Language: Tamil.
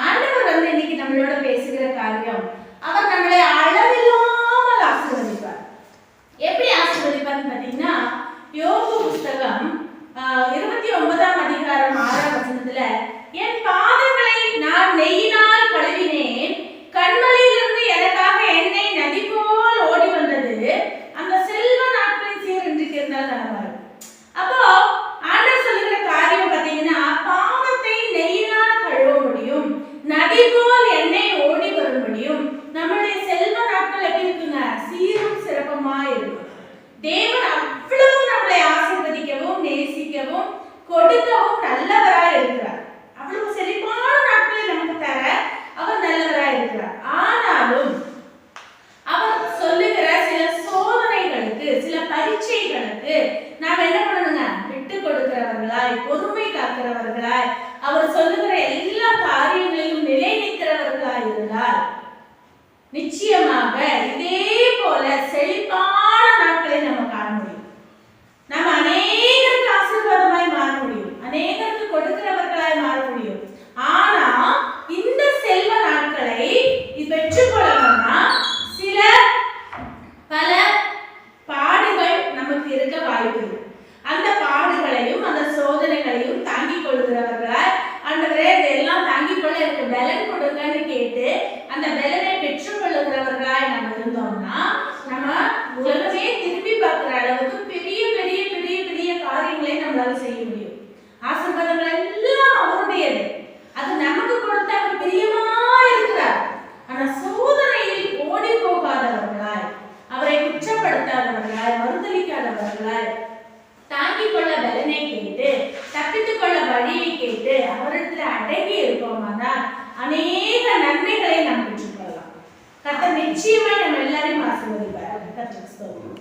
ஆண்டவர் வந்து இன்னைக்கு நம்மளோட பேசுகிற காரியம் அவர் நம்மளை அளவில்லாமல் ஆசீர்வதிப்பார். எப்படி ஆசீர்வதிப்பார்னு பார்த்தீங்கன்னா யோக புஸ்தகம் இருபத்தி ஒன்பதாம் அதிகாரம் ஆறாம் வசனத்துல நம்மளுடைய செல்வ நாட்கள் எப்படி இருக்குங்க? சீரும் சிறப்பமா இருக்கும். தேவன் அவ்வளவு நம்மளை ஆசீர்வதிக்கவும் நேசிக்கவும் கொடுக்கவும் நல்லவராய் இருக்கிறார். அவ்வளவு செழிப்பான நாட்களை நமக்கு தர அவர் நல்லவராய் இருக்கிறார். ஆனாலும் அவர் சொல்லுகிற சில சோதனைகளுக்கு சில பரீட்சைகளுக்கு நாம் என்ன பண்ணணுங்க? விட்டு கொடுக்கிறவர்களாய் பொறுமை காக்கிறவர்களாய் நிச்சயமாக இதே அவரை மறுதளிக்காதவர்களாய் தாங்கிக் கொள்ள பலனை கேட்டு தப்பித்துக் கொள்ள வழியை கேட்டு அவரிடத்துல அடங்கி இருப்போமானால் அநேக நன்மைகளை நாம் பெற்றுக்கொள்ளலாம் கத்த நிச்சயமாய் நம்ம எல்லாரையும் ஆசிர்வதிப்பார் கர்த்தருக்கு ஸ்தோத்திரம்